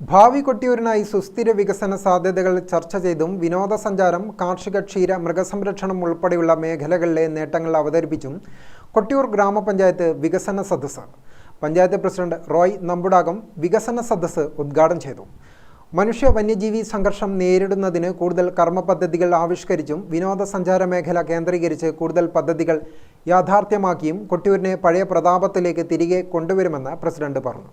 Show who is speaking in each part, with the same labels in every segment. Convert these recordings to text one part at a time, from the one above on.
Speaker 1: ഭാവി കൊട്ടിയൂരിനായി സുസ്ഥിര വികസന സാധ്യതകൾ ചർച്ച ചെയ്തും വിനോദസഞ്ചാരം കാർഷിക ക്ഷീര മൃഗസംരക്ഷണം ഉൾപ്പെടെയുള്ള മേഖലകളിലെ നേട്ടങ്ങൾ അവതരിപ്പിച്ചും കൊട്ടിയൂർ ഗ്രാമപഞ്ചായത്ത് വികസന സദസ്സ്. പഞ്ചായത്ത് പ്രസിഡന്റ് റോയ് നമ്പുടാകം വികസന സദസ്സ് ഉദ്ഘാടനം ചെയ്തു. മനുഷ്യ വന്യജീവി സംഘർഷം നേരിടുന്നതിന് കൂടുതൽ കർമ്മ പദ്ധതികൾ ആവിഷ്കരിച്ചും വിനോദസഞ്ചാര മേഖല കേന്ദ്രീകരിച്ച് കൂടുതൽ പദ്ധതികൾ യാഥാർത്ഥ്യമാക്കിയും കൊട്ടിയൂരിനെ പഴയ പ്രതാപത്തിലേക്ക് തിരികെ കൊണ്ടുവരുമെന്ന് പ്രസിഡന്റ് പറഞ്ഞു.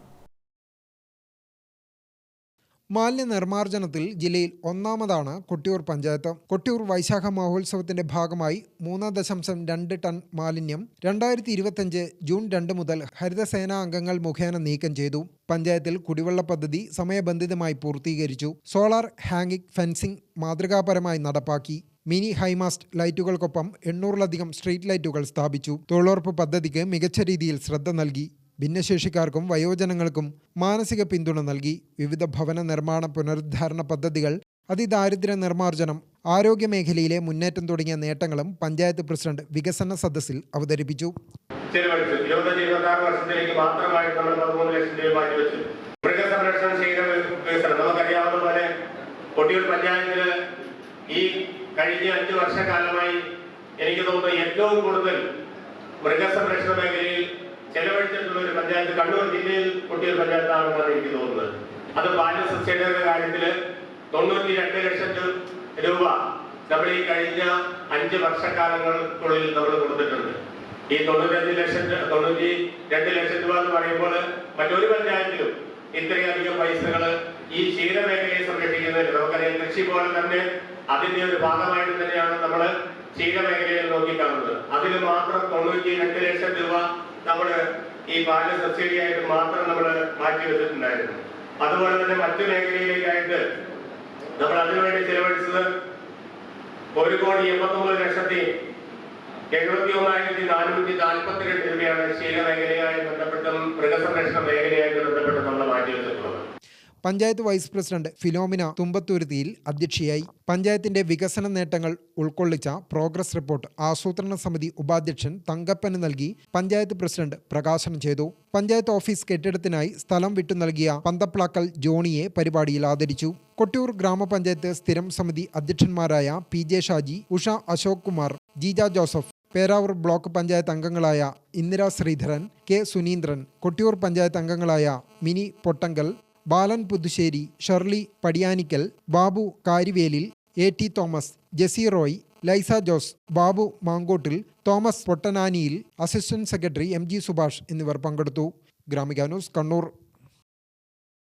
Speaker 1: മാലിന്യ നിർമ്മാർജനത്തിൽ ജില്ലയിൽ ഒന്നാമതാണ് കൊട്ടിയൂർ പഞ്ചായത്ത്. കൊട്ടിയൂർ വൈശാഖ മഹോത്സവത്തിന്റെ ഭാഗമായി മൂന്ന് ദശാംശം രണ്ട് ടൺ മാലിന്യം രണ്ടായിരത്തി ഇരുപത്തിയഞ്ച് ജൂൺ രണ്ട് മുതൽ ഹരിതസേനാ അംഗങ്ങൾ മുഖേന നീക്കം ചെയ്തു. പഞ്ചായത്തിൽ കുടിവെള്ള പദ്ധതി സമയബന്ധിതമായി പൂർത്തീകരിച്ചു. സോളാർ ഹാങ്ങിങ് ഫെൻസിംഗ് മാതൃകാപരമായി നടപ്പാക്കി. മിനി ഹൈമാസ്റ്റ് ലൈറ്റുകൾക്കൊപ്പം എണ്ണൂറിലധികം സ്ട്രീറ്റ് ലൈറ്റുകൾ സ്ഥാപിച്ചു. തൊഴിലുറപ്പ് പദ്ധതിക്ക് മികച്ച രീതിയിൽ ശ്രദ്ധ നൽകി. ഭിന്നശേഷിക്കാർക്കും വയോജനങ്ങൾക്കും മാനസിക പിന്തുണ നൽകി വിവിധ ഭവന നിർമ്മാണ പുനരുദ്ധാരണ പദ്ധതികൾ അതിദാരിദ്ര്യ നിർമ്മാർജനം ആരോഗ്യമേഖലയിലെ മുന്നേറ്റം തുടങ്ങിയ നേട്ടങ്ങളും പഞ്ചായത്ത് പ്രസിഡന്റ് വികസന സദസ്സിൽ അവതരിപ്പിച്ചു.
Speaker 2: ഈ കഴിഞ്ഞ അഞ്ച് വർഷക്കാലമായി എനിക്ക് തോന്നുന്നു ഏറ്റവും കൂടുതൽ മൃഗസംരക്ഷണ മേഖലയിൽ കണ്ണൂർ ജില്ലയിൽ കൊട്ടിയൂർ പഞ്ചായത്താണെന്നാണ് എനിക്ക് തോന്നുന്നത്. അത് ബാല്യ സബ്സിഡിയുടെ കാര്യത്തിൽ തൊണ്ണൂറ്റി രണ്ട് ലക്ഷം രൂപ നമ്മൾ ഈ കഴിഞ്ഞ അഞ്ച് വർഷക്കാലങ്ങൾക്കുള്ളിൽ നമ്മൾ കൊടുത്തിട്ടുണ്ട്. ഈ തൊണ്ണൂറ്റഞ്ച് ലക്ഷം തൊണ്ണൂറ്റി രണ്ട് ലക്ഷം രൂപ എന്ന് പറയുമ്പോൾ മറ്റൊരു പഞ്ചായത്തിലും ഇത്രയധികം പൈസകൾ ഈ ക്ഷീരമേഖലയെ സംരക്ഷിക്കുന്നതിന് നമുക്കറിയാം കൃഷി പോലെ തന്നെ അതിന്റെ ഒരു ഭാഗമായിട്ട് തന്നെയാണ് നമ്മൾ ക്ഷീരമേഖലയിൽ നോക്കിക്കാണുന്നത്. അതിൽ മാത്രം തൊണ്ണൂറ്റി രണ്ട് ലക്ഷം രൂപ നമ്മൾ ഈ പാൽ സബ്സിഡി ആയിട്ട് മാത്രം നമ്മൾ മാറ്റി വെച്ചിട്ടുണ്ടായിരുന്നു അതുപോലെ തന്നെ മറ്റു മേഖലയിലേക്കായിട്ട് നമ്മൾ അതിനുവേണ്ടി ചെലവഴിച്ചത് ഒരു കോടി എൺപത്തൊമ്പത് ലക്ഷത്തി എഴുപത്തി ഒന്നായിരത്തി നാനൂറ്റി നാൽപ്പത്തിരണ്ട് രൂപയാണ് മൃഗസംരക്ഷണ മേഖലയായിട്ട് ബന്ധപ്പെട്ടും നമ്മൾ മാറ്റിവെച്ചിട്ടുള്ളത്
Speaker 1: പഞ്ചായത്ത് വൈസ് പ്രസിഡന്റ് ഫിലോമിന തുമ്പത്തുരുത്തിയിൽ അധ്യക്ഷയായി പഞ്ചായത്തിന്റെ വികസന നേട്ടങ്ങൾ ഉൾക്കൊള്ളിച്ച പ്രോഗ്രസ് റിപ്പോർട്ട് ആസൂത്രണ സമിതി ഉപാധ്യക്ഷൻ തങ്കപ്പന് നൽകി പഞ്ചായത്ത് പ്രസിഡന്റ് പ്രകാശനം ചെയ്തു. പഞ്ചായത്ത് ഓഫീസ് കെട്ടിടത്തിനായി സ്ഥലം വിട്ടു നൽകിയ പന്തപ്ലാക്കൽ ജോണിയെ പരിപാടിയിൽ ആദരിച്ചു. കൊട്ടിയൂർ ഗ്രാമപഞ്ചായത്ത് സ്ഥിരം സമിതി അധ്യക്ഷന്മാരായ P J Shaji Usha Ashok Kumar Jeeja Joseph Peravoor block panchayat അംഗങ്ങളായ ഇന്ദിരാ ശ്രീധരൻ കെ സുനീന്ദ്രൻ കൊട്ടിയൂർ പഞ്ചായത്ത് അംഗങ്ങളായ Mini Pottankal Balan Puthussery Shirley Padiyanikkal Babu Karivelil A T Thomas Jessy Roy Laisa Jose Babu Mankottil Thomas Pottananiyil assistant secretary M G Subhash എന്നിവർ പങ്കെടുത്തു. Gramika news Kannur.